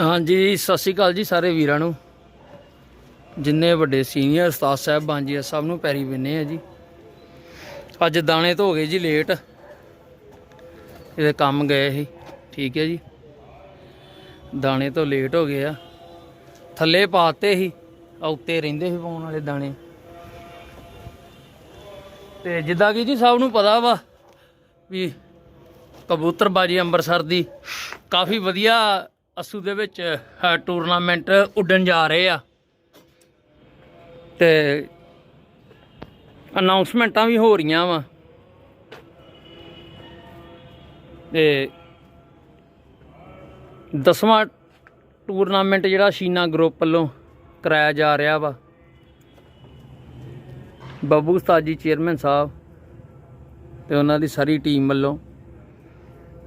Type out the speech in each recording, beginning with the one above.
ਹਾਂਜੀ, ਸਤਿ ਸ਼੍ਰੀ ਅਕਾਲ ਜੀ ਸਾਰੇ ਵੀਰਾਂ ਨੂੰ। ਜਿੰਨੇ ਵੱਡੇ ਸੀਨੀਅਰ ਉਸਤਾਦ ਸਾਹਿਬ ਜੀ ਸਭ ਨੂੰ ਪੈਰੀ ਬੰਨੇ ਆ ਜੀ। ਅੱਜ ਦਾਣੇ ਧੋ ਗਏ ਜੀ ਲੇਟ ਇਹਦੇ ਕੰਮ ਗਏ ਸੀ, ਠੀਕ ਹੈ ਜੀ। ਦਾਣੇ ਤੋਂ ਲੇਟ ਹੋ ਗਏ ਆ। ਥੱਲੇ ਪਾਤੇ ਸੀ ਆ ਉੱਤੇ ਰਹਿੰਦੇ ਸੀ ਪਾਉਣ ਵਾਲੇ ਦਾਣੇ। ਤੇ ਜਿੱਦਾਂ ਕਿ ਜੀ ਸਭ ਨੂੰ ਪਤਾ ਵਾ ਵੀ ਕਬੂਤਰਬਾਜੀ ਅੰਮ੍ਰਿਤਸਰ ਦੀ ਕਾਫੀ ਵਧੀਆ ਅਸੂ ਦੇ ਵਿੱਚ ਟੂਰਨਾਮੈਂਟ ਉੱਡਣ ਜਾ ਰਹੇ ਆ। ਤੇ ਅਨਾਉਂਸਮੈਂਟਾਂ ਵੀ ਹੋ ਰਹੀਆਂ ਵਾ। ਤੇ ਦਸਵਾਂ ਟੂਰਨਾਮੈਂਟ ਜਿਹੜਾ ਸ਼ੀਨਾ ਗਰੁੱਪ ਵੱਲੋਂ ਕਰਾਇਆ ਜਾ ਰਿਹਾ ਵਾ। ਬੱਬੂ ਸਤਾਜੀ ਚੇਅਰਮੈਨ ਸਾਹਿਬ ਤੇ ਉਹਨਾਂ ਦੀ ਸਾਰੀ ਟੀਮ ਵੱਲੋਂ।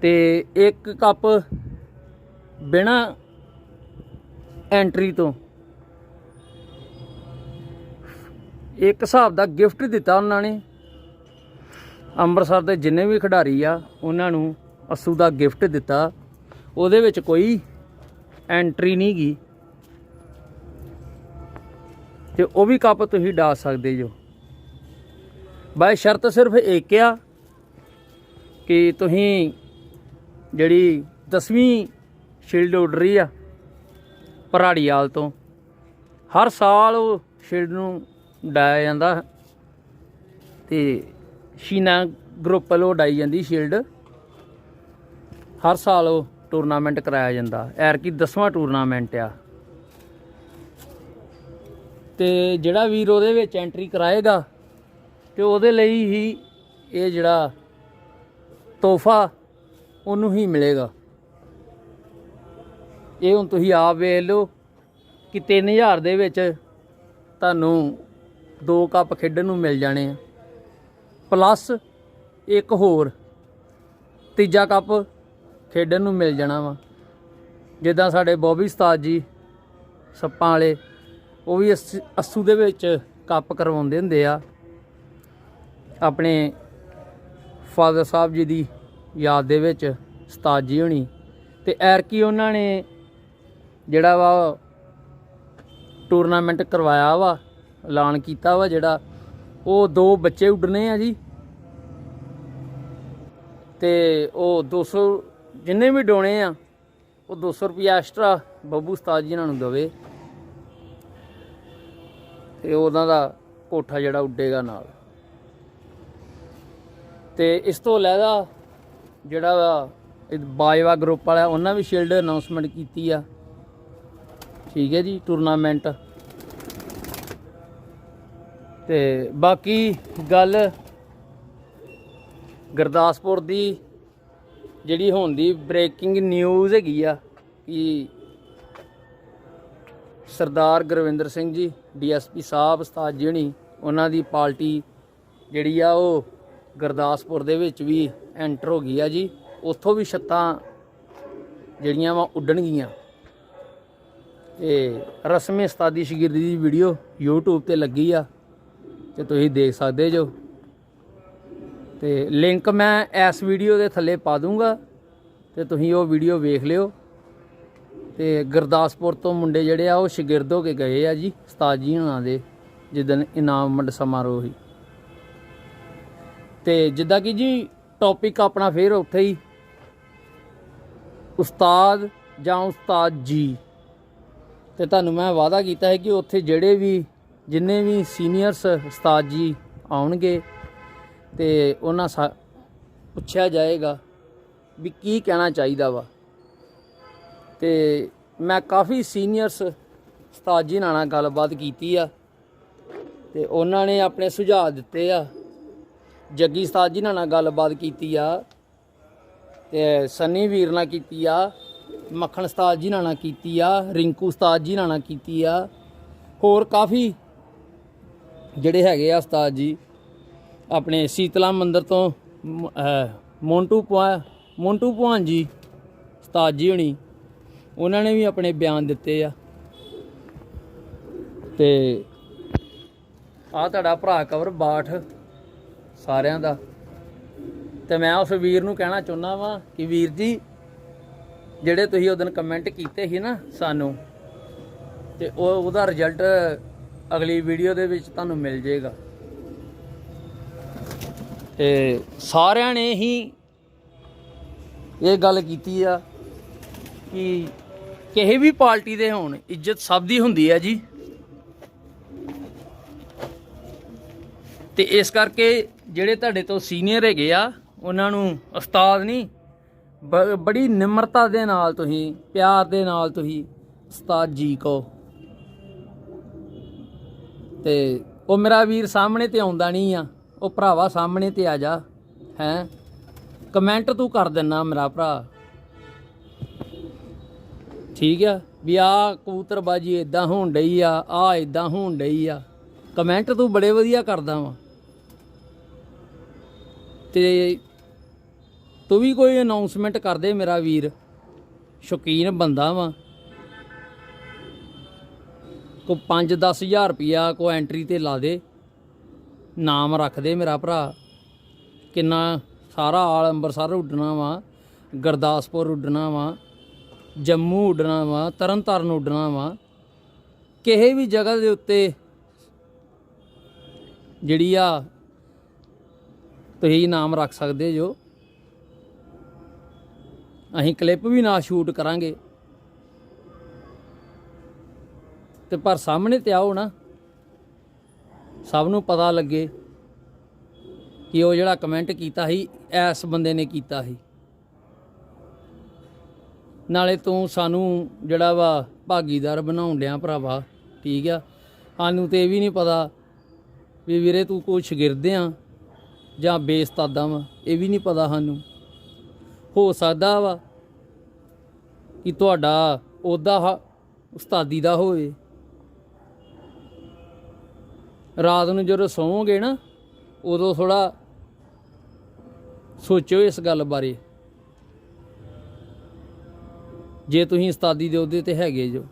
ਤੇ ਇੱਕ ਕੱਪ ਬਿਨਾ ਐਂਟਰੀ ਤੋਂ ਇੱਕ ਹਿਸਾਬ ਦਾ ਗਿਫਟ ਦਿੱਤਾ ਉਹਨਾਂ ਨੇ। ਅੰਮ੍ਰਿਤਸਰ ਦੇ ਜਿੰਨੇ ਵੀ ਖਿਡਾਰੀ ਆ, ਉਹਨਾਂ ਨੂੰ ਅਸੂ ਦਾ ਗਿਫਟ ਦਿੱਤਾ। ਉਹਦੇ ਵਿੱਚ ਕੋਈ ਐਂਟਰੀ ਨਹੀਂ ਗਈ ਤੇ ਉਹ ਵੀ ਕੱਪ ਤੁਸੀਂ ਡਾ ਸਕਦੇ ਜੋ। ਬਾਈ ਸ਼ਰਤ ਸਿਰਫ ਇੱਕ ਆ ਕਿ ਤੁਸੀਂ ਜਿਹੜੀ 10ਵੀਂ ਸ਼ੀਲਡ ਉੱਡ ਰਹੀ ਆ ਪਰਾੜੀਆਲ ਤੋਂ। ਹਰ ਸਾਲ ਉਹ ਸ਼ੀਲਡ ਨੂੰ ਡਾਇਆ ਜਾਂਦਾ ਤੇ ਸ਼ੀਨਾ ਗਰੁੱਪ ਵੱਲੋਂ ਡਾਈ ਜਾਂਦੀ ਸ਼ੀਲਡ ਹਰ ਸਾਲ ਉਹ ਟੂਰਨਾਮੈਂਟ ਕਰਾਇਆ ਜਾਂਦਾ। ਐਰ ਕੀ 10ਵਾਂ ਟੂਰਨਾਮੈਂਟ ਆ। ਤੇ ਜਿਹੜਾ ਵੀਰ ਉਹਦੇ ਵਿੱਚ ਐਂਟਰੀ ਕਰਾਏਗਾ ਤੇ ਉਹਦੇ ਲਈ ਹੀ ਇਹ ਜਿਹੜਾ ਤੋਹਫਾ ਉਹਨੂੰ ਹੀ ਮਿਲੇਗਾ। ਇਹ ਹੁਣ ਤੁਸੀਂ ਆਪ ਵੇਖ ਲਓ ਕਿ 3000 ਦੇ ਵਿੱਚ ਤੁਹਾਨੂੰ ਦੋ ਕੱਪ ਖੇਡਣ ਨੂੰ ਮਿਲ ਜਾਣੇ ਆ। ਪਲੱਸ ਇੱਕ ਹੋਰ ਤੀਜਾ ਕੱਪ ਖੇਡਣ ਨੂੰ ਮਿਲ ਜਾਣਾ ਵਾ। ਜਿੱਦਾਂ ਸਾਡੇ ਬੋਬੀ ਉਸਤਾਦ ਜੀ ਸੱਪਾਂ ਵਾਲੇ, ਉਹ ਵੀ ਅੱਸ- ਅੱਸੂ ਦੇ ਵਿੱਚ ਕੱਪ ਕਰਵਾਉਂਦੇ ਹੁੰਦੇ ਆ। ਆਪਣੇ ਫਾਦਰ ਸਾਹਿਬ ਜੀ ਦੀ ਯਾਦ ਦੇ ਵਿੱਚ ਉਸਤਾਦ ਜੀ ਹੋਣੀ। ਤੇ ਐਰਕੀ ਉਹਨਾਂ ਨੇ ਜਿਹੜਾ ਵਾ ਟੂਰਨਾਮੈਂਟ ਕਰਵਾਇਆ ਵਾ, ਐਲਾਨ ਕੀਤਾ ਵਾ ਜਿਹੜਾ, ਉਹ ਦੋ ਬੱਚੇ ਉੱਡਣੇ ਆ ਜੀ। ਤੇ ਉਹ 200 ਜਿੰਨੇ ਵੀ ਡੋਣੇ ਆ, ਉਹ 200 ਰੁਪਿਆ ਐਕਸਟਰਾ ਬੱਬੂ ਉਸਤਾਦ ਜੀ ਇਹਨਾਂ ਨੂੰ ਦਵੇ। ਤੇ ਉਹਨਾਂ ਦਾ ਕੋਠਾ ਜਿਹੜਾ ਉੱਡੇਗਾ ਨਾਲ। ਤੇ ਇਸ ਤੋਂ ਇਲਾਵਾ ਜਿਹੜਾ ਵਾ ਬਾਜਵਾ ਗਰੁੱਪ ਵਾਲਾ ਉਹਨਾਂ ਵੀ ਸ਼ੀਲਡ ਅਨਾਉਂਸਮੈਂਟ ਕੀਤੀ ਆ। ਠੀਕ ਹੈ ਜੀ ਟੂਰਨਾਮੈਂਟ ਤੇ ਬਾਕੀ ਗੱਲ ਗੁਰਦਾਸਪੁਰ ਦੀ ਜਿਹੜੀ ਹੁਣ ਦੀ ਬ੍ਰੇਕਿੰਗ ਨਿਊਜ਼ ਹੈਗੀ ਆ, ਕਿ ਸਰਦਾਰ ਗੁਰਵਿੰਦਰ ਸਿੰਘ ਜੀ, ਡੀਐਸਪੀ ਸਾਹਿਬ ਉਸਤਾਦ ਜੀ ਹਣੀ, ਉਹਨਾਂ ਦੀ ਪਾਰਟੀ ਜਿਹੜੀ ਆ ਉਹ ਗੁਰਦਾਸਪੁਰ ਦੇ ਵਿੱਚ ਵੀ ਐਂਟਰ ਹੋ ਗਈ ਆ ਜੀ। ਉੱਥੋਂ ਵੀ ਛੱਤਾਂ ਜਿਹੜੀਆਂ ਵਾ ਉੱਡਣਗੀਆਂ। ਤੇ ਰਸਮੀ ਉਸਤਾਦੀ ਸ਼ਾਗਿਰਦੀ ਦੀ ਵੀਡੀਓ YouTube ਤੇ ਲੱਗੀ ਆ ਤੇ ਤੁਸੀਂ ਦੇਖ ਸਕਦੇ ਜੋ। ਤੇ ਲਿੰਕ ਮੈਂ ਇਸ ਵੀਡੀਓ ਦੇ ਥੱਲੇ ਪਾ ਦੂੰਗਾ ਤੇ ਤੁਸੀਂ ਉਹ ਵੀਡੀਓ ਵੇਖ ਲਿਓ। ਤੇ ਗੁਰਦਾਸਪੁਰ ਤੋਂ ਮੁੰਡੇ ਜਿਹੜੇ ਆ, ਉਹ ਸ਼ਾਗਿਰਦ ਹੋ ਕੇ ਗਏ ਆ ਜੀ, ਉਸਤਾਦ ਜੀ ਹੁਣਾਂ ਦੇ, ਜਿੱਦਣ ਇਨਾਮ ਵੰਡ ਸਮਾਰੋਹ ਸੀ। ਤੇ ਜਿੱਦਾਂ ਕਿ ਜੀ ਟੌਪਿਕ ਆਪਣਾ ਫੇਰ ਉੱਥੇ ਹੀ, ਉਸਤਾਦ ਜਾਂ ਉਸਤਾਦ ਜੀ। ਤੇ ਤੁਹਾਨੂੰ ਮੈਂ ਵਾਅਦਾ ਕੀਤਾ ਹੈ ਕਿ ਉੱਥੇ ਜਿਹੜੇ ਵੀ, ਜਿੰਨੇ ਵੀ ਸੀਨੀਅਰਸ ਉਸਤਾਦ ਜੀ ਆਉਣਗੇ ਤੇ ਉਹਨਾਂ ਸਾ, ਪੁੱਛਿਆ ਜਾਏਗਾ ਵੀ ਕੀ ਕਹਿਣਾ ਚਾਹੀਦਾ ਵਾ। ਤੇ ਮੈਂ ਕਾਫੀ ਸੀਨੀਅਰਸ ਉਸਤਾਦ ਜੀ ਨਾਲ ਗੱਲਬਾਤ ਕੀਤੀ ਆ ਤੇ ਉਹਨਾਂ ਨੇ ਆਪਣੇ ਸੁਝਾਅ ਦਿੱਤੇ ਆ। ਜੱਗੀ ਉਸਤਾਦ ਜੀ ਨਾਲ ਨਾਲ ਗੱਲਬਾਤ ਕੀਤੀ ਆ ਤੇ ਸੰਨੀ ਵੀਰ ਨਾਲ ਕੀਤੀ ਆ। ਮੱਖਣ ਉਸਤਾਦ ਜੀ ਨਾਲ ਨਾਲ ਕੀਤੀ ਆ, ਰਿੰਕੂ ਉਸਤਾਦ ਜੀ ਨਾਲ ਨਾਲ ਕੀਤੀ ਆ। ਹੋਰ ਕਾਫੀ ਜਿਹੜੇ ਹੈਗੇ ਆ ਉਸਤਾਦ ਜੀ, ਆਪਣੇ ਸੀਤਲਾ ਮੰਦਰ ਤੋਂ ਮ- ਅਹ, ਮੋਂਟੂ ਪੁਆ, ਮੋਂਟੂ ਭਵਾਨ ਜੀ ਉਸਤਾਦ ਜੀ ਹੋਣੀ, ਉਹਨਾਂ ਨੇ ਵੀ ਆਪਣੇ ਬਿਆਨ ਦਿੱਤੇ ਆ। ਤੇ ਆ ਤੁਹਾਡਾ ਭਰਾ ਕਵਰ ਬਾਠ ਸਾਰਿਆਂ ਦਾ। ਤੇ ਮੈਂ ਉਸ ਵੀਰ ਨੂੰ ਕਹਿਣਾ ਚਾਹੁੰਦਾ ਵਾਂ ਕਿ ਵੀਰ ਜੀ ਜਿਹੜੇ ਤੁਸੀਂ ਉਹ ਦਿਨ ਕਮੈਂਟ ਕੀਤੇ ਸੀ ਨਾ ਸਾਨੂੰ, ਤੇ ਉਹ, ਉਹਦਾ ਰਿਜ਼ਲਟ ਅਗਲੀ ਵੀਡੀਓ ਦੇ ਵਿੱਚ ਤੁਹਾਨੂੰ ਮਿਲ ਜਾਏਗਾ। ਤੇ ਸਾਰਿਆਂ ਨੇ ਹੀ ਇਹ ਗੱਲ ਕੀਤੀ ਆ ਕਿ ਕਿਸੇ ਵੀ ਪਾਰਟੀ ਦੇ ਹੋਣ ਇੱਜ਼ਤ ਸਭ ਦੀ ਹੁੰਦੀ ਹੈ ਜੀ। ਤੇ ਇਸ ਕਰਕੇ ਜਿਹੜੇ ਤੁਹਾਡੇ ਤੋਂ ਸੀਨੀਅਰ ਹੈਗੇ ਆ, ਉਹਨਾਂ ਨੂੰ ਉਸਤਾਦ ਨਹੀਂ ਬੜੀ ਨਿਮਰਤਾ ਦੇ ਨਾਲ ਤੁਸੀਂ, ਪਿਆਰ ਦੇ ਨਾਲ ਤੁਸੀਂ ਉਸਤਾਦ ਜੀ ਕਹੋ ਤੇ ਉਹ ਮੇਰਾ ਵੀਰ ਸਾਹਮਣੇ ਤੇ ਆਉਂਦਾ ਨਹੀਂ ਆ, ਉਹ ਭਰਾਵਾ ਸਾਹਮਣੇ ਤੇ ਆ ਜਾ, ਹੈ। ਕਮੈਂਟ ਤੂੰ ਕਰ ਦਿੰਨਾ ਮੇਰਾ ਭਰਾ। ਠੀਕ ਆ? ਵੀ ਆ ਕਬੂਤਰਬਾਜੀ ਇਦਾਂ ਹੋਣ ਡਈ ਆ ਆ ਇਦਾਂ ਹੋਣ ਡਈ ਆ। ਕਮੈਂਟ ਤੂੰ ਬੜੇ ਵਧੀਆ ਕਰਦਾ ਵਾ। ਤੇ ਤੂੰ ਵੀ ਕੋਈ ਅਨਾਉਂਸਮੈਂਟ ਕਰ ਦੇ ਮੇਰਾ ਵੀਰ। ਸ਼ੌਕੀਨ ਬੰਦਾ ਵਾ। ਕੋ 5-10 ਹਜ਼ਾਰ ਰੁਪਿਆ ਕੋ ਐਂਟਰੀ ਤੇ ਲਾ ਦੇ। ਨਾਮ ਰੱਖ ਦੇ ਮੇਰਾ ਭਰਾ। ਕਿੰਨਾ ਸਾਰਾ ਆਲ ਅੰਮ੍ਰਿਤਸਰ ਉੱਡਣਾ ਵਾ। ਗੁਰਦਾਸਪੁਰ ਉੱਡਣਾ ਵਾ। ਜੰਮੂ ਉੱਡਣਾ ਵਾ। ਤਰਨਤਾਰਨ ਉੱਡਣਾ ਵਾ। ਕਿਸੇ ਵੀ ਜਗ੍ਹਾ ਦੇ ਉੱਤੇ ਜਿਹੜੀ ਆ, ਤੁਸੀਂ ਨਾਮ ਰੱਖ ਸਕਦੇ ਜੋ। ਅਸੀਂ ਕਲਿੱਪ ਵੀ ਨਾ ਸ਼ੂਟ ਕਰਾਂਗੇ। ਤੇ ਪਰ ਸਾਹਮਣੇ ਤੇ ਆਓ ਨਾ। ਸਭ ਨੂੰ ਪਤਾ ਲੱਗੇ ਕਿ ਉਹ ਜਿਹੜਾ ਕਮੈਂਟ ਕੀਤਾ ਸੀ ਐਸ ਬੰਦੇ ਨੇ ਕੀਤਾ ਸੀ। ਨਾਲੇ ਤੂੰ ਸਾਨੂੰ ਜਿਹੜਾ ਵਾ ਭਾਗੀਦਾਰ ਬਣਾਉਣ ਡਿਆ ਭਰਾਵਾ, ਠੀਕ ਆ? ਸਾਨੂੰ ਤੇ ਇਹ ਵੀ ਨਹੀਂ ਪਤਾ ਵੀ ਵੀਰੇ ਤੂੰ ਕੋਈ ਸ਼ਾਗਿਰਦ ਆ ਜਾਂ ਬੇਸਤਾਦਾ ਵਾ, ਇਹ ਵੀ ਨਹੀਂ ਪਤਾ ਸਾਨੂੰ। ਹੋ ਸਕਦਾ ਵਾ ਕਿ ਤੁਹਾਡਾ ਉਹਦਾ ਉਸਤਾਦੀ ਦਾ ਹੋਵੇ। ਰਾਤ ਨੂੰ ਜਦੋਂ ਸੌਂਗੇ ਨਾ, ਉਦੋਂ ਥੋੜਾ ਸੋਚਿਓ ਇਸ ਗੱਲ ਬਾਰੇ। ਜੇ ਤੁਸੀਂ ਉਸਤਾਦੀ ਦੇ ਉਹਦੇ ਤੇ ਹੈਗੇ ਜੋ,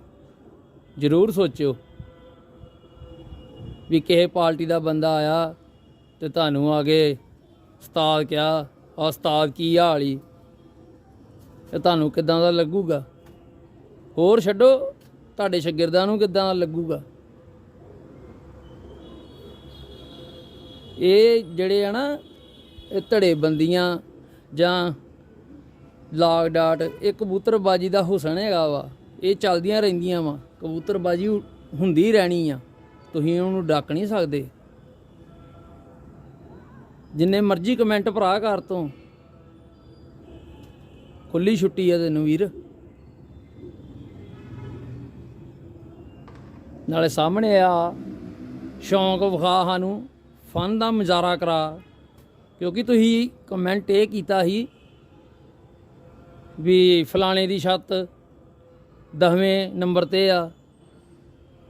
ਜ਼ਰੂਰ ਸੋਚਿਓ ਵੀ ਕਿਸੇ ਪਾਰਟੀ ਦਾ ਬੰਦਾ ਆਇਆ ਤੇ ਤੁਹਾਨੂੰ ਆ ਕੇ ਉਸਤਾਦ ਕਿਹਾ ਆ ਉਸਤਾਦ ਕੀ ਹਾਲੀ ਤੇ ਤੁਹਾਨੂੰ ਕਿਦਾਂ ਦਾ ਲੱਗੂਗਾ? ਹੋਰ ਛੱਡੋ, ਤੁਹਾਡੇ ਸ਼ਾਗਿਰਦਾਂ ਨੂੰ ਕਿਦਾਂ ਦਾ ਲੱਗੂਗਾ? ਇਹ ਜਿਹੜੇ ਆ ਨਾ, ਇਹ ਧੜੇ ਬੰਦੀਆਂ ਜਾਂ ਲਾਗ ਡਾਟ ਇਹ ਕਬੂਤਰਬਾਜੀ ਦਾ ਹੁਸਨ ਹੈਗਾ ਵਾ। ਇਹ ਚੱਲਦੀਆਂ ਰਹਿੰਦੀਆਂ ਵਾ। ਕਬੂਤਰਬਾਜੀ ਹੁੰਦੀ ਰਹਿਣੀ ਆ। ਤੁਸੀਂ ਉਹਨੂੰ ਡੱਕ ਨਹੀਂ ਸਕਦੇ। ਜਿੰਨੇ ਮਰਜ਼ੀ ਕਮੈਂਟ ਭਰਾ ਕਰ ਤੋਂ। ਖੁੱਲੀ ਛੁੱਟੀ ਆ ਤੈਨੂੰ ਵੀਰ। ਨਾਲੇ ਸਾਹਮਣੇ ਆ, ਸ਼ੌਂਕ ਵਿਖਾ ਸਾਨੂੰ ਫਨ ਦਾ ਮਜ਼ਾਰਾ ਕਰਾ। ਕਿਉਂਕਿ ਤੁਸੀਂ ਕਮੈਂਟ ਇਹ ਕੀਤਾ ਸੀ ਵੀ ਫਲਾਣੇ ਦੀ ਛੱਤ 10ਵੇਂ ਨੰਬਰ ਤੇ ਆ,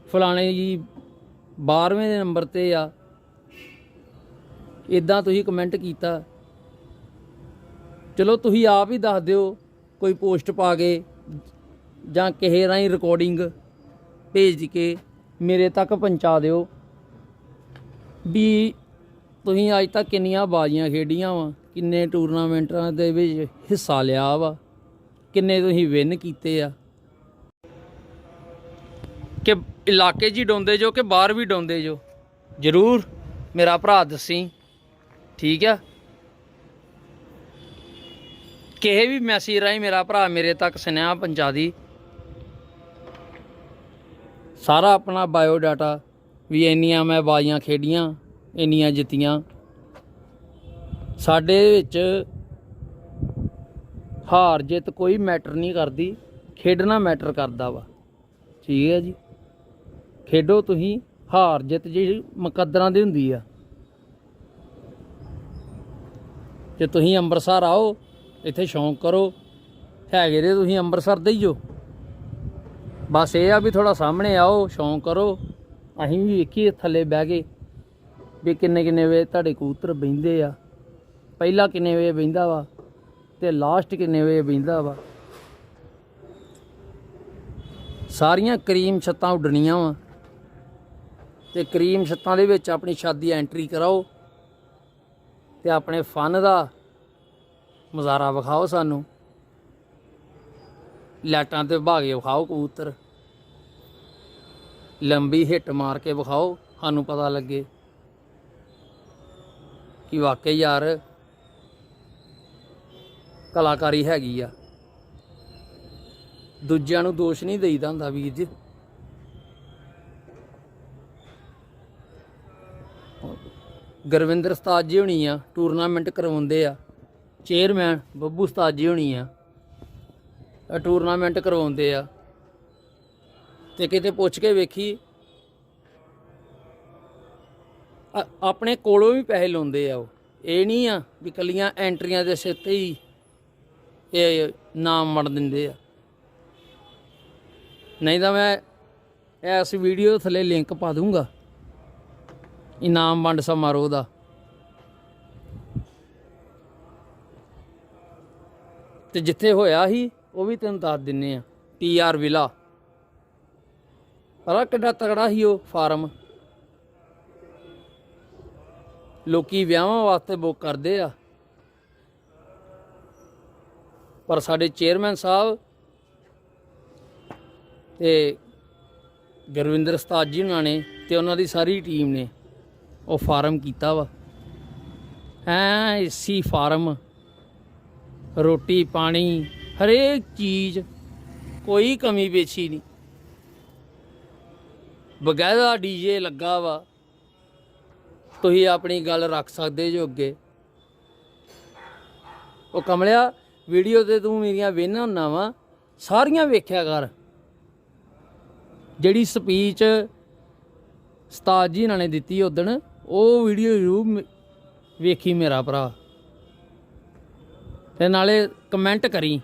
ਫਲਾਣੇ ਜੀ 12ਵੇਂ ਦੇ ਨੰਬਰ ਤੇ ਆ। ਇਦਾਂ ਤੁਸੀਂ ਕਮੈਂਟ ਕੀਤਾ। ਚਲੋ ਤੁਸੀਂ ਆਪ ਹੀ ਦੱਸ ਦਿਓ ਕੋਈ ਪੋਸਟ ਪਾ ਕੇ ਜਾਂ ਕਿਸੇ ਰਾਹੀਂ ਰਿਕਾਰਡਿੰਗ ਭੇਜ ਕੇ ਮੇਰੇ ਤੱਕ ਪਹੁੰਚਾ ਦਿਓ ਵੀ ਤੁਸੀਂ ਅੱਜ ਤੱਕ ਕਿੰਨੀਆਂ ਬਾਜ਼ੀਆਂ ਖੇਡੀਆਂ ਵਾ, ਕਿੰਨੇ ਟੂਰਨਾਮੈਂਟਾਂ ਦੇ ਵਿੱਚ ਹਿੱਸਾ ਲਿਆ ਵਾ, ਕਿੰਨੇ ਤੁਸੀਂ ਵਿਨ ਕੀਤੇ ਆ। ਕਿ ਇਲਾਕੇ 'ਚ ਹੀ ਡਾਉਂਦੇ ਜੋ ਕਿ ਬਾਹਰ ਵੀ ਡਾਉਂਦੇ ਜੋ। ਜ਼ਰੂਰ ਮੇਰਾ ਭਰਾ ਦੱਸੀ, ਠੀਕ ਆ? ਕਿਸੇ ਵੀ ਮੈਸੇਜ ਰਾਹੀਂ ਮੇਰਾ ਭਰਾ ਮੇਰੇ ਤੱਕ ਸੁਨੇਹਾ ਪਹੁੰਚਾ ਦੀ। ਸਾਰਾ ਆਪਣਾ ਬਾਇਓ ਡਾਟਾ ਵੀ ਇੰਨੀਆਂ ਮੈਂ ਬਾਜ਼ੀਆਂ ਖੇਡੀਆਂ, ਇੰਨੀਆਂ ਜਿੱਤੀਆਂ। ਸਾਡੇ ਵਿੱਚ ਹਾਰ ਜਿੱਤ ਕੋਈ ਮੈਟਰ ਨਹੀਂ ਕਰਦੀ। ਖੇਡਣਾ ਮੈਟਰ ਕਰਦਾ ਵਾ। ਠੀਕ ਹੈ ਜੀ। ਖੇਡੋ ਤੁਸੀਂ, ਹਾਰ ਜਿੱਤ ਜਿਹੜੀ ਮੁਕੱਦਰਾਂ ਦੀ ਹੁੰਦੀ ਆ। ਜੇ ਤੁਸੀਂ ਅੰਮ੍ਰਿਤਸਰ ਆਓ ਇੱਥੇ ਸ਼ੌਂਕ ਕਰੋ। ਹੈਗੇ ਦੇ ਤੁਸੀਂ, ਅੰਮ੍ਰਿਤਸਰ ਦੇ ਹੀ ਹੋ ਬਸ ਇਹ ਆ ਵੀ ਥੋੜਾ ਸਾਹਮਣੇ ਆਓ, ਸ਼ੌਂਕ ਕਰੋ। ਅਸੀਂ ਵੀ ਵੇਖੀਏ ਥੱਲੇ ਬਹਿ ਕੇ ਵੀ ਕਿੰਨੇ ਕਿੰਨੇ ਵੇ ਤੁਹਾਡੇ ਕਬੂਤਰ ਬਹਿੰਦੇ ਆ। ਪਹਿਲਾ ਕਿੰਨੇ ਵੇ ਬਹਿੰਦਾ ਵਾ ਤੇ ਲਾਸਟ ਕਿੰਨੇ ਵੇ ਬਹਿੰਦਾ ਵਾ। ਸਾਰੀਆਂ ਕਰੀਮ ਛੱਤਾਂ ਉੱਡਣੀਆਂ ਵਾ। ਤੇ ਕਰੀਮ ਛੱਤਾਂ ਦੇ ਵਿੱਚ ਆਪਣੀ ਸ਼ਾਦੀ ਐਂਟਰੀ ਕਰਾਓ। ਤੇ ਆਪਣੇ ਫਨ ਦਾ ਨਜ਼ਾਰਾ ਵਿਖਾਓ ਸਾਨੂੰ। ਲਾਈਟਾਂ ਤੇ ਭਾਗੇ ਵਿਖਾਓ ਕਬੂਤਰ। ਲੰਬੀ ਹਿੱਟ ਮਾਰ ਕੇ ਵਿਖਾਓ, ਸਾਨੂੰ ਪਤਾ ਲੱਗੇ ਕਿ ਵਾਕਈ ਯਾਰ ਕਲਾਕਾਰੀ ਹੈਗੀ ਆ। ਦੂਜਿਆਂ ਨੂੰ ਦੋਸ਼ ਨਹੀਂ ਦੇਈਦਾ ਹੁੰਦਾ ਵੀਰ ਜੀ। ਗੁਰਵਿੰਦਰ ਸਤਾਜ ਜੀ ਹੋਣੀ ਆ ਟੂਰਨਾਮੈਂਟ ਕਰਵਾਉਂਦੇ ਆ। ਚੇਅਰਮੈਨ ਬੱਬੂ ਉਸਤਾਦ ਜੀ ਹੋਣੀ ਆ। ਇਹ ਟੂਰਨਾਮੈਂਟ ਕਰਵਾਉਂਦੇ ਆ। ਤੇ ਕਿਤੇ ਪੁੱਛ ਕੇ ਵੇਖੀ ਆਪਣੇ ਕੋਲੋਂ ਵੀ ਪੈਸੇ ਲਾਉਂਦੇ ਆ ਉਹ। ਇਹ ਨਹੀਂ ਆ ਵੀ ਕੱਲੀਆਂ ਐਂਟਰੀਆਂ ਦੇ ਸਿਰ ਤੇ ਹੀ ਇਹ ਨਾਮ ਮੜ ਦਿੰਦੇ ਆ। ਨਹੀਂ ਤਾਂ ਮੈਂ ਇਸ ਵੀਡੀਓ ਥੱਲੇ ਲਿੰਕ ਪਾ ਦੂੰਗਾ ਇਨਾਮ ਵੰਡ ਸਮਾਰੋਹ ਦਾ। ਤੇ ਜਿੱਥੇ ਹੋਇਆ ਸੀ, ਉਹ ਵੀ ਤੈਨੂੰ ਦੱਸ ਦਿੰਨੇ ਆ ਆਰ ਵਿਲਾ। ਪਤਾ ਕਿੱਡਾ ਤਗੜਾ ਸੀ ਉਹ ਫਾਰਮ। ਲੋਕੀ ਵਿਆਹਾਂ ਵਾਸਤੇ ਬੁੱਕ ਕਰਦੇ ਆ। ਪਰ ਸਾਡੇ ਚੇਅਰਮੈਨ ਸਾਹਿਬ ਤੇ ਗੁਰਵਿੰਦਰ ਉਸਤਾਦ ਜੀ ਉਹਨਾਂ ਨੇ ਤੇ ਉਹਨਾਂ ਦੀ ਸਾਰੀ ਟੀਮ ਨੇ, ਉਹ ਫਾਰਮ ਕੀਤਾ ਵਾ। ਐ ਸੀ ਫਾਰਮ। ਰੋਟੀ, ਪਾਣੀ, ਹਰੇਕ ਚੀਜ਼ ਕੋਈ ਕਮੀ ਪੇਸ਼ੀ ਨਹੀਂ। ਬਗੈਰਾ ਡੀਜੇ ਲੱਗਾ ਵਾ, ਤੁਸੀਂ ਆਪਣੀ ਗੱਲ ਰੱਖ ਸਕਦੇ ਜੋ ਅੱਗੇ। ਉਹ ਕਮਲਿਆ, ਵੀਡੀਓ ਤੇ ਤੂੰ ਮੇਰੀਆਂ ਵੇਖਣਾ ਹੁੰਨਾ ਵਾ, ਸਾਰੀਆਂ ਵੇਖਿਆ ਕਰ। ਜਿਹੜੀ ਸਪੀਚ ਉਸਤਾਦ ਜੀ ਇਹਨਾਂ ਨੇ ਦਿੱਤੀ ਉਦਣ ਉਹ ਵੀਡੀਓ ਜ਼ਰੂਰ ਵੇਖੀ ਮੇਰਾ ਭਰਾ। ਤੇ ਨਾਲੇ ਕਮੈਂਟ ਕਰੀ,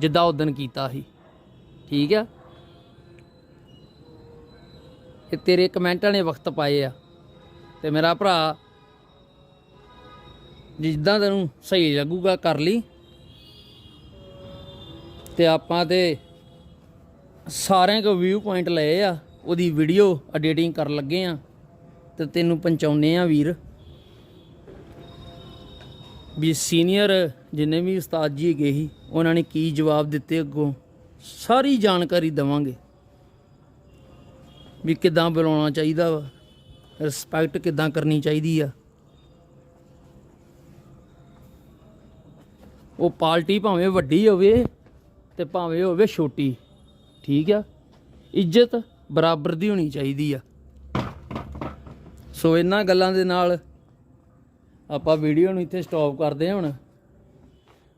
ਜਿੱਦਾਂ ਉਦਣ ਕੀਤਾ ਸੀ। ਠੀਕ ਆ? ਇਹ ਤੇਰੇ ਕਮੈਂਟਾਂ ਨੇ ਵਕਤ ਪਾਏ ਆ। ਤੇ ਮੇਰਾ ਭਰਾ ਜਿੱਦਾਂ ਤੈਨੂੰ ਸਹੀ ਲੱਗੂਗਾ, ਕਰ ਲਈ। ਤੇ ਆਪਾਂ ਤੇ ਸਾਰਿਆਂ ਕੋ ਵਿਊ ਪੁਆਇੰਟ ਲਏ ਆ, ਉਹਦੀ ਵੀਡੀਓ ਐਡੀਟਿੰਗ ਕਰਨ ਲੱਗੇ ਆ। ਤੇ ਤੈਨੂੰ ਪਹੁੰਚਾਉਨੇ ਆ ਵੀਰ। ਵੀ ਸੀਨੀਅਰ ਜਿੰਨੇ ਵੀ ਉਸਤਾਦ ਜੀ ਹੈਗੇ ਸੀ, ਉਹਨਾਂ ਨੇ ਕੀ ਜਵਾਬ ਦਿੱਤੇ ਅੱਗੋਂ? ਸਾਰੀ ਜਾਣਕਾਰੀ ਦਵਾਂਗੇ। ਵੀ ਕਿੱਦਾਂ ਬੁਲਾਉਣਾ ਚਾਹੀਦਾ ਵਾ ਰਿਸਪੈਕਟ ਕਿੱਦਾਂ ਕਰਨੀ ਚਾਹੀਦੀ ਆ। ਉਹ ਪਾਰਟੀ ਭਾਵੇਂ ਵੱਡੀ ਹੋਵੇ ਤੇ ਭਾਵੇਂ ਹੋਵੇ ਛੋਟੀ, ਠੀਕ ਆ? ਇੱਜ਼ਤ ਬਰਾਬਰ ਦੀ ਹੋਣੀ ਚਾਹੀਦੀ ਆ। ਸੋ ਇਹਨਾਂ ਗੱਲਾਂ ਦੇ ਨਾਲ ਆਪਾਂ ਵੀਡੀਓ ਨੂੰ ਇੱਥੇ ਸਟਾਪ ਕਰਦੇ ਹਾਂ ਹੁਣ।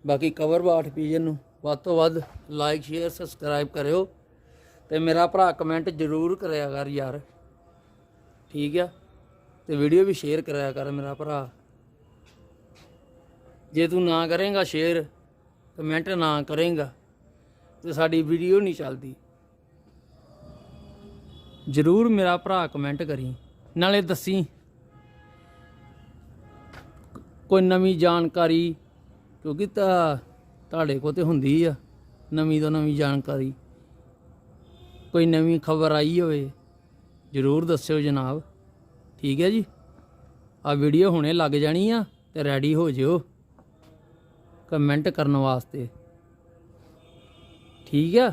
ਬਾਕੀ ਕਵਰ ਬਾਠ ਪੀਜਨ ਨੂੰ। ਵੱਧ ਤੋਂ ਵੱਧ ਲਾਈਕ ਸ਼ੇਅਰ ਸਬਸਕ੍ਰਾਈਬ ਕਰਿਓ। ਤੇ ਮੇਰਾ ਭਰਾ ਕਮੈਂਟ ਜ਼ਰੂਰ ਕਰਿਆ ਕਰ ਯਾਰ। ਠੀਕ ਆ? ਤੇ ਵੀਡੀਓ ਵੀ ਸ਼ੇਅਰ ਕਰਿਆ ਕਰ ਮੇਰਾ ਭਰਾ। ਜੇ ਤੂੰ ਨਾ ਕਰੇਂਗਾ ਸ਼ੇਅਰ ਕਮੈਂਟ ਨਾ ਕਰੇਂਗਾ, ਤੇ ਸਾਡੀ ਵੀਡੀਓ ਨਹੀਂ ਚੱਲਦੀ। ਜ਼ਰੂਰ ਮੇਰਾ ਭਰਾ ਕਮੈਂਟ ਕਰੀ। ਨਾਲੇ ਦੱਸੀ ਕੋਈ ਨਵੀਂ ਜਾਣਕਾਰੀ, ਕਿਉਂਕਿ ਤਾਂ ਤੁਹਾਡੇ ਕੋਲ ਤੇ ਹੁੰਦੀ ਆ, ਨਵੀਂ ਤੋਂ ਨਵੀਂ ਜਾਣਕਾਰੀ। ਕੋਈ ਨਵੀਂ ਖਬਰ ਆਈ ਹੋਵੇ, ਜ਼ਰੂਰ ਦੱਸਿਓ ਜਨਾਬ। ਠੀਕ ਹੈ ਜੀ? ਆ ਵੀਡੀਓ ਹੁਣੇ ਲੱਗ ਜਾਣੀ ਆ, ਤੇ ਰੈਡੀ ਹੋ ਜਿਓ। ਕਮੈਂਟ ਕਰਨ ਵਾਸਤੇ। ਠੀਕ ਆ?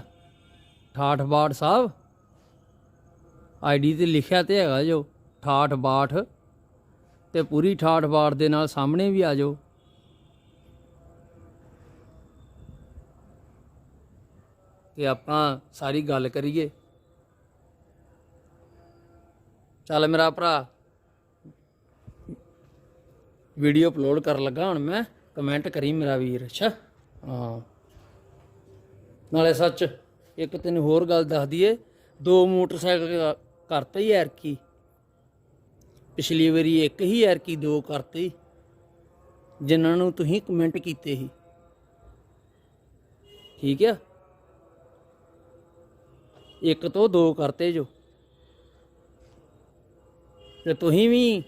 ਠਾਠ ਬਾਠ ਸਾਹਿਬ ਆਈਡੀ ਤੇ ਲਿਖਿਆ ਤੇ ਹੈਗਾ ਜੋ ਠਾਠ ਬਾਠ ਤੇ ਪੂਰੀ ਠਾਠ ਬਾਠ ਦੇ ਨਾਲ ਸਾਹਮਣੇ ਵੀ ਆ ਜਾਓ। ਤੇ ਆਪਾਂ ਸਾਰੀ ਗੱਲ ਕਰੀਏ। ਚੱਲ ਮੇਰਾ ਭਰਾ ਵੀਡੀਓ ਅਪਲੋਡ ਕਰਨ ਲੱਗਾ ਹੁਣ ਮੈਂ ਕਮੈਂਟ ਕਰੀ ਮੇਰਾ ਵੀਰ, ਅੱਛਾ? ਹਾਂ। ਨਾਲੇ ਸੱਚ, ਇੱਕ ਤੈਨੂੰ ਹੋਰ ਗੱਲ ਦੱਸ ਦਈਏ, ਦੋ ਮੋਟਰਸਾਈਕਲ ਕਰਤੇ ਹੀ ਯਾਰ ਕੀ ਪਿਛਲੀ ਵਾਰੀ ਇੱਕ ਹੀ ਯਾਰ ਕੀ ਦੋ ਕਰਤੇ ਜਿਨ੍ਹਾਂ ਨੂੰ ਤੁਸੀਂ ਕਮੈਂਟ ਕੀਤੇ ਸੀ। ਠੀਕ ਆ? ਇੱਕ ਤੋਂ ਦੋ ਕਰਤੇ ਜੋ। ਤੇ ਤੁਸੀਂ ਵੀ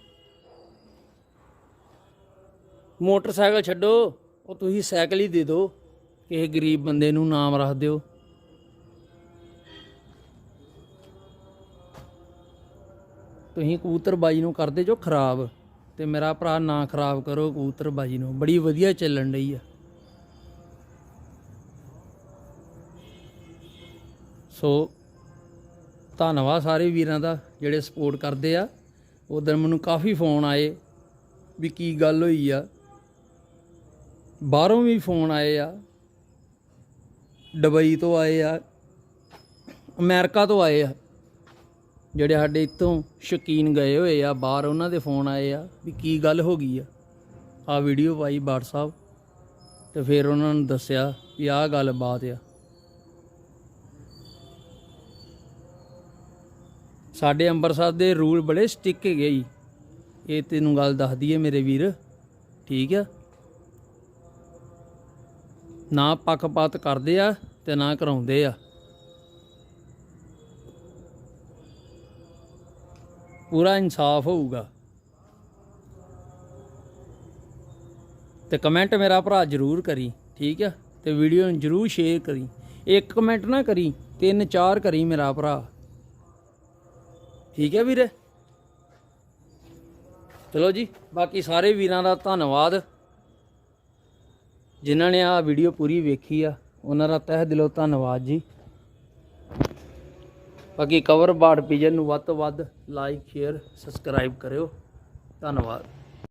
ਮੋਟਰਸਾਈਕਲ ਛੱਡੋ, ਉਹ ਤੁਸੀਂ ਸਾਈਕਲ ਹੀ ਦੇ ਦਿਓ, ਕਿਸੇ ਗਰੀਬ ਬੰਦੇ ਨੂੰ ਨਾਮ ਰੱਖ ਦਿਓ। ਤੁਸੀਂ ਕਬੂਤਰਬਾਜੀ ਨੂੰ ਕਰਦੇ ਜੋ ਖਰਾਬ, ਤੇ ਮੇਰਾ ਭਰਾ ਨਾ ਖਰਾਬ ਕਰੋ ਕਬੂਤਰਬਾਜੀ ਨੂੰ। ਬੜੀ ਵਧੀਆ ਚੱਲਣ ਰਹੀ ਆ। ਸੋ, ਧੰਨਵਾਦ ਸਾਰੇ ਵੀਰਾਂ ਦਾ ਜਿਹੜੇ ਸਪੋਰਟ ਕਰਦੇ ਆ। ਉਧਰ ਮੈਨੂੰ ਕਾਫੀ ਫੋਨ ਆਏ ਵੀ ਕੀ ਗੱਲ ਹੋਈ ਆ। ਬਾਹਰੋਂ ਵੀ ਫੋਨ ਆਏ ਆ। ਦੁਬਈ ਤੋਂ ਆਏ ਆ। ਅਮਰੀਕਾ ਤੋਂ ਆਏ ਆ। ਜਿਹੜੇ ਸਾਡੇ ਇੱਥੋਂ ਸ਼ੌਕੀਨ ਗਏ ਹੋਏ ਆ, ਬਾਹਰ ਉਹਨਾਂ ਦੇ ਫੋਨ ਆਏ ਆ ਵੀ ਕੀ ਗੱਲ ਹੋ ਗਈ ਆ। ਆ ਵੀਡੀਓ ਪਾਈ ਬਾਟ ਸਾਹਿਬ ਤੇ ਫਿਰ ਉਹਨਾਂ ਨੂੰ ਦੱਸਿਆ ਵੀ ਆਹ ਗੱਲ ਬਾਤ ਆ। ਸਾਡੇ ਅੰਮ੍ਰਿਤਸਰ ਦੇ ਰੂਲ ਬੜੇ ਸਟਿਕ ਹੈਗੇ ਜੀ। ਇਹ ਤੈਨੂੰ ਗੱਲ ਦੱਸਦੀ ਦਈਏ ਮੇਰੇ ਵੀਰ, ਠੀਕ ਆ? ਨਾ ਪੱਖਪਾਤ ਕਰਦੇ ਆ ਤੇ ਨਾ ਕਰਾਉਂਦੇ ਆ। ਪੂਰਾ ਇਨਸਾਫ ਹੋਊਗਾ। ਤੇ ਕਮੈਂਟ ਮੇਰਾ ਭਰਾ ਜਰੂਰ ਕਰੀ, ਠੀਕ ਆ? ਤੇ ਵੀਡੀਓ ਨੂੰ ਜਰੂਰ ਸ਼ੇਅਰ ਕਰੀ। ਇੱਕ ਕਮੈਂਟ ਨਾ ਕਰੀ, ਤਿੰਨ ਚਾਰ ਕਰੀ ਮੇਰਾ ਭਰਾ। ਠੀਕ ਹੈ ਵੀਰੇ? ਚਲੋ ਜੀ, ਬਾਕੀ ਸਾਰੇ ਵੀਰਾਂ ਦਾ ਧੰਨਵਾਦ। ਜਿਨ੍ਹਾਂ ਨੇ ਆ ਵੀਡੀਓ ਪੂਰੀ ਵੇਖੀ ਆ, ਉਹਨਾਂ ਦਾ ਤਹਿ ਦਿਲੋਂ ਧੰਨਵਾਦ ਜੀ। ਬਾਕੀ ਕਵਰ ਬਾੜ ਪੀਜਨ ਨੂੰ ਵੱਧ ਤੋਂ ਵੱਧ ਲਾਈਕ ਸ਼ੇਅਰ ਸਬਸਕ੍ਰਾਈਬ ਕਰਿਓ। ਧੰਨਵਾਦ।